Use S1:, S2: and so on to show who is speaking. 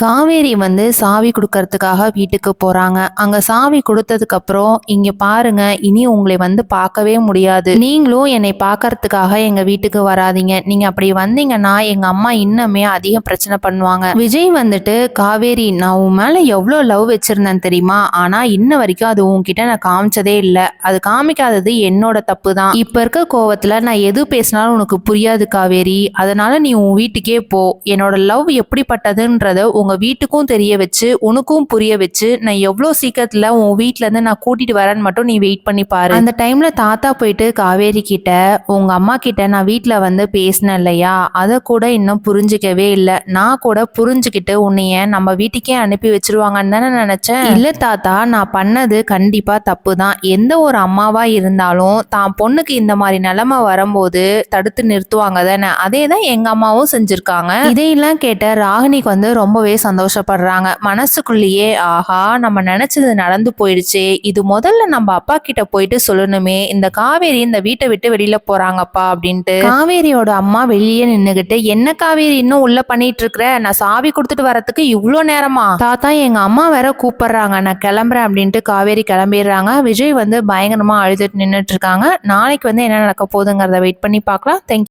S1: காவேரி வந்து சாவி கொடுக்கறதுக்காக வீட்டுக்கு போறாங்க. அங்க சாவி கொடுத்ததுக்கு அப்புறம் இங்க பாருங்க இனி உங்களை வந்து பார்க்கவே முடியாது. நீங்களும் என்னை பார்க்கறதுக்காக எங்க வீட்டுக்கு வராதீங்க. நீங்க அப்படி வந்தீங்கன்னா எங்க அம்மா இன்னுமே அதிகம் பிரச்சனை பண்ணுவாங்க. விஜய் வந்துட்டு காவேரி நான் உன் மேல எவ்வளோ லவ் வச்சிருந்தேன் தெரியுமா? ஆனா இன்ன வரைக்கும் அது உன்கிட்ட நான் காமிச்சதே இல்லை. அது காமிக்காதது என்னோட தப்பு தான். இப்ப இருக்க கோவத்துல நான் எது பேசினாலும் உனக்கு புரியாது காவேரி. அதனால நீ உன் வீட்டுக்கே போ. என்னோட லவ் எப்படிப்பட்டதுன்றத உங்க வீட்டுக்கும் தெரிய வச்சு உனக்கும் புரிய வச்சு நான் எவ்வளோ சீக்கிரத்துல உன் வீட்ல இருந்து நான் கூட்டிட்டு வரேன்னு மட்டும் நீ வெயிட் பண்ணி பாரு. அந்த டைம்ல தாத்தா போயிட்டு காவேரி கிட்ட உங்க அம்மா கிட்ட நான் வீட்ல வந்து பேசினேன் இல்லையா? அதை கூட இன்னும் புரிஞ்சுக்கவே இல்லை. நான் கூட புரிஞ்சுக்கிட்டு உன்னைய நம்ம வீட்டுக்கே அனுப்பி வச்சிருவாங்கன்னு தானே நினைச்சேன். இல்ல தாத்தா நான் பண்ணது கண்டிப்பா தப்பு தான் எந்த ஒரு அம்மாவா இருந்தாலும் தான் பொண்ணுக்கு இந்த மாதிரி நிலைமை வரும்போது தடுத்து நிறுத்துவாங்க தானே. அதே தான் எங்க அம்மாவும் செஞ்சிருக்காங்க. இதையெல்லாம் கேட்ட ராகினிக்கு வந்து ரொம்பவே சந்தோஷப்படுறாங்க. மனசுக்குள்ளேயே ஆஹா நம்ம நினைச்சது நடந்து போயிடுச்சே. இது முதல்ல நம்ம அப்பா கிட்ட போயிட்டு சொல்லணுமே. இந்த காவேரி இந்த வீட்டை விட்டு வெளியில போறாங்கப்பா அப்படின்ட்டு. காவேரியோட அம்மா வெளியே நின்னுகிட்டு என்ன காவேரி இன்னும் உள்ள பண்ணிட்டு இருக்கிற நான் சாவி கொடுத்துட்டு வரதுக்கு இவ்வளோ நேரமா? தாத்தா எங்க அம்மா வேற கூப்பிடுறாங்க. நான் கிளம்புறேன் அப்படின்ட்டு காவேரி கிளம்பிடுறாங்க. விஜய் வந்து பயங்கரமா அழுதுட்டு நின்றுட்டு இருக்காங்க நாளைக்கு வந்து என்ன நடக்க போகுதுங்கிறத வெயிட் பண்ணி பார்க்கலாம். தேங்க்யூ